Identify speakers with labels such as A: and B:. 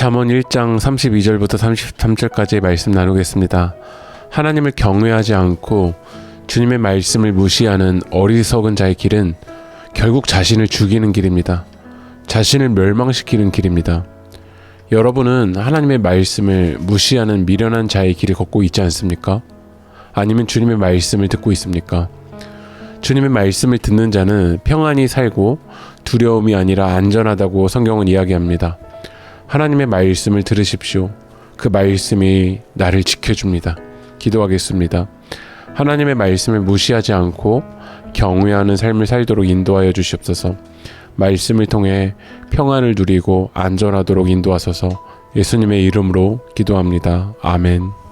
A: 잠언 1장 32절부터 33절까지의 말씀 나누겠습니다. 하나님을 경외하지 않고 주님의 말씀을 무시하는 어리석은 자의 길은 결국 자신을 죽이는 길입니다. 자신을 멸망시키는 길입니다. 여러분은 하나님의 말씀을 무시하는 미련한 자의 길을 걷고 있지 않습니까? 아니면 주님의 말씀을 듣고 있습니까? 주님의 말씀을 듣는 자는 평안히 살고 두려움이 아니라 안전하다고 성경은 이야기합니다. 하나님의 말씀을 들으십시오. 그 말씀이 나를 지켜줍니다. 기도하겠습니다. 하나님의 말씀을 무시하지 않고 경외하는 삶을 살도록 인도하여 주시옵소서. 말씀을 통해 평안을 누리고 안전하도록 인도하소서. 예수님의 이름으로 기도합니다. 아멘.